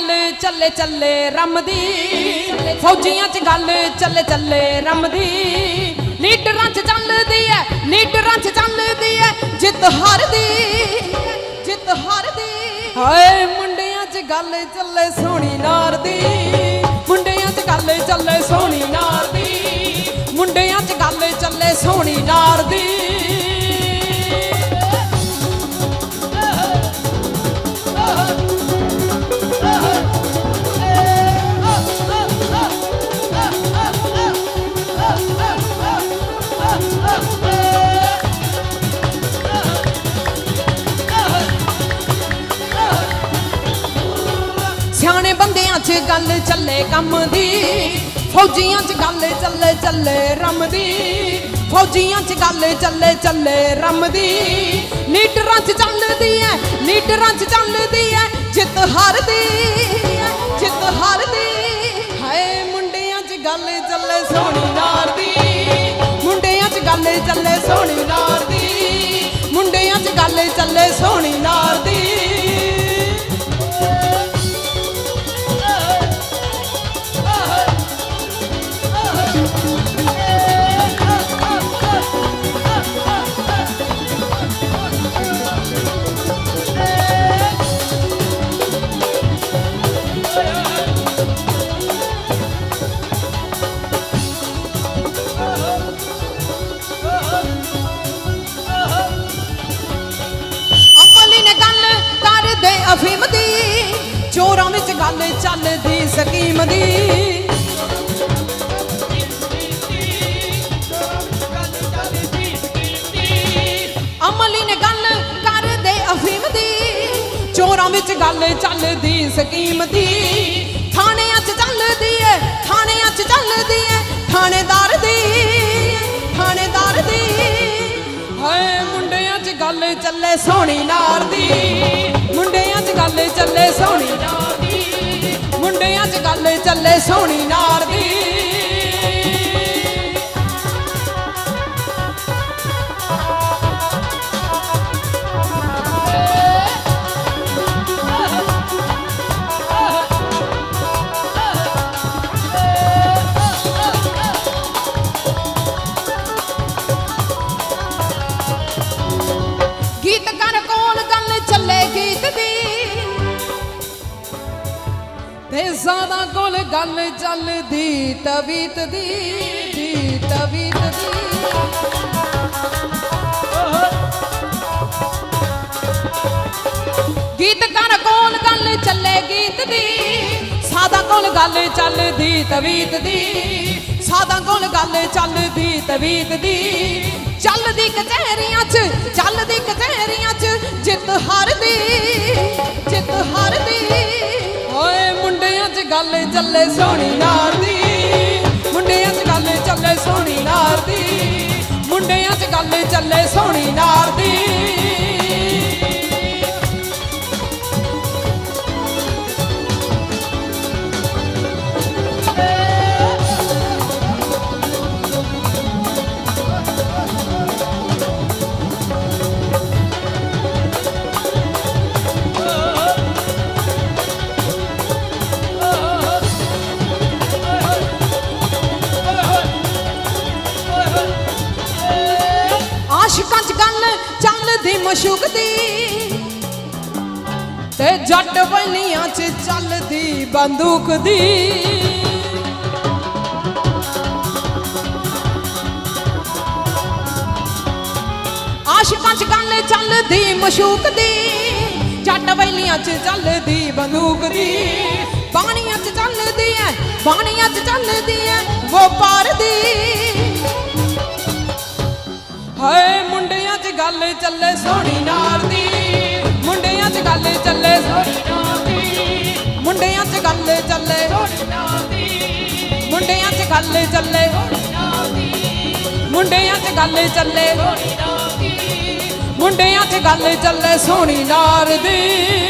ਗੱਲ ਚੱਲੇ ਚੱਲੇ ਰਮਦੀ। ਫੌਜੀਆਂ 'ਚ ਗੱਲ ਚੱਲੇ ਚੱਲੇ ਰਮਦੀ। ਲੀਡਰਾਂ 'ਚ ਚੱਲਦੀ ਐ, ਲੀਡਰਾਂ 'ਚ ਚੱਲਦੀ ਐ, ਜਿੱਤ ਹਾਰਦੀ। ਜਿੱਤ ਹਾਰਦੀ। ਹਾਏ ਮੁੰਡਿਆਂ 'ਚ ਗੱਲ ਚੱਲੇ ਸੋਹਣੀ ਨਾਰਦੀ। ਸਿਆਣੇ ਬੰਦਿਆਂ 'ਚ ਗੱਲ ਚੱਲੇ ਕੰਮ ਦੀ ਫੌਜੀਆਂ 'ਚ ਗੱਲ ਚੱਲੇ ਚੱਲੇ ਰਮ ਦੀ ਫੌਜੀਆਂ 'ਚ ਗੱਲ ਚੱਲੇ ਚੱਲੇ ਰਮ ਦੀ। ਲੀਡਰਾਂ 'ਚ ਚੱਲਦੀ ਐ ਲੀਡਰਾਂ 'ਚ ਚੱਲਦੀ ਐ ਜਿੱਤ ਹਾਰਦੀ ਐ, ਜਿੱਤ ਹਾਰਦੀ। ਹਾਏ ਮੁੰਡਿਆਂ 'ਚ ਗੱਲ ਚੱਲੇ ਸੋਹਣੀ ਨਾਰ ਦੀ ਮੁੰਡਿਆਂ 'ਚ ਗੱਲ ਚੱਲੇ ਸੋਹਣੀ ਨਾਰ ਦੀ ਮੁੰਡਿਆਂ 'ਚ ਗੱਲ ਚੱਲੇ ਸੋਹਣੀ ਨਾਰ ਦੀ ਅਫੀਮ ਦੀ, ਚੋਰਾਂ ਵਿੱਚ ਗੱਲ ਚੱਲਦੀ ਸਕੀਮ ਦੀ। ਅਮਲੀ ਨੇ ਗੱਲ ਕਰਦੇ ਅਫੀਮ ਦੀ, ਚੋਰਾਂ ਵਿੱਚ ਗੱਲ ਚੱਲਦੀ ਸਕੀਮ ਦੀ। ਥਾਣਿਆਂ 'ਚ ਚੱਲਦੀ ਏ, ਥਾਣਿਆਂ 'ਚ ਚੱਲਦੀ ਏ, ਥਾਣੇਦਾਰ ਦੀ ਥਾਣੇਦਾਰ ਦੀ। ਹਾਏ, ਮੁੰਡਿਆਂ 'ਚ ਗੱਲ ਚੱਲੇ ਸੋਹਣੀ ਨਾਰ ਦੀ, ਮੁੰਡੇ 'ਚ ਗੱਲ ਚੱਲੇ ਸੋਹਣੀ ਨਾਰ ਦੀ। ਮੁੰਡਿਆਂ 'ਚ ਗੱਲ ਚੱਲੇ ਸੋਹਣੀ ਨਾਰ ਦੀ। ਤੇ ਜ਼ਿਆਦਾ ਕੋਲ ਗੱਲ ਚੱਲਦੀ, ਤਵੀਤ ਦੀ ਦੀ ਤਵੀਤ ਦੀ। ਗੀਤਕਾਰ ਕੋਲ ਗੱਲ ਚੱਲੇ ਗੀਤ ਦੀ ਸਾਦਾ ਕੋਲ ਗੱਲ ਚੱਲਦੀ, ਤਵੀਤ ਦੀ। ਸਾਦਾ ਕੋਲ ਗੱਲ ਚੱਲਦੀ, ਤਵੀਤ ਦੀ। ਚੱਲਦੀ ਕਚਹਿਰੀਆਂ 'ਚ, ਚੱਲਦੀ ਕਚਹਿਰੀਆਂ ਚੱਲੇ ਸੋਹਣੀ ਨਾਰ ਦੀ। ਮੁੰਡਿਆਂ 'ਚ ਗੱਲ ਚੱਲੇ ਸੋਹਣੀ ਨਾਰ ਦੀ। ਮੁੰਡਿਆਂ 'ਚ ਗੱਲ ਚੱਲੇ ਸੋਹਣੀ ਨਾਰ ਦੀ। ਚੱਲਦੀ ਤੇ ਜੱਟ ਬਲੀਆਂ 'ਚ ਚੱਲਦੀ ਬੰਦੂਕ ਦੀ। ਆਸ਼ਿਕਾਂ 'ਚ ਗੱਲ ਚੱਲਦੀ ਮਸ਼ੂਕ ਦੀ। ਜੱਟ ਬਲੀਆਂ 'ਚ ਚੱਲਦੀ ਬੰਦੂਕ ਦੀ। ਬਾਣੀਆਂ 'ਚ ਚੱਲਦੀ ਐ, ਬਾਣੀਆਂ 'ਚ ਚੱਲਦੀ ਐ ਵਪਾਰ ਦੀ। ਹਾਏ ਗੱਲ ਚੱਲੇ ਸੋਹਣੀ ਨਾਰ ਦੀ। ਮੁੰਡਿਆਂ 'ਚ ਗੱਲ ਚੱਲੇ ਸੋਹਣੀ ਨਾਰ ਦੀ। ਮੁੰਡਿਆਂ 'ਚ ਗੱਲ ਚੱਲੇ ਸੋਹਣੀ ਨਾਰ ਦੀ। ਮੁੰਡਿਆਂ 'ਚ ਗੱਲ ਚੱਲੇ ਸੋਹਣੀ ਨਾਰ ਦੀ। ਮੁੰਡਿਆਂ 'ਚ ਗੱਲ ਚੱਲੇ ਸੋਹਣੀ ਨਾਰ ਦੀ। ਮੁੰਡਿਆਂ 'ਚ ਗੱਲ ਚੱਲੇ ਸੋਹਣੀ ਨਾਰ ਦੀ।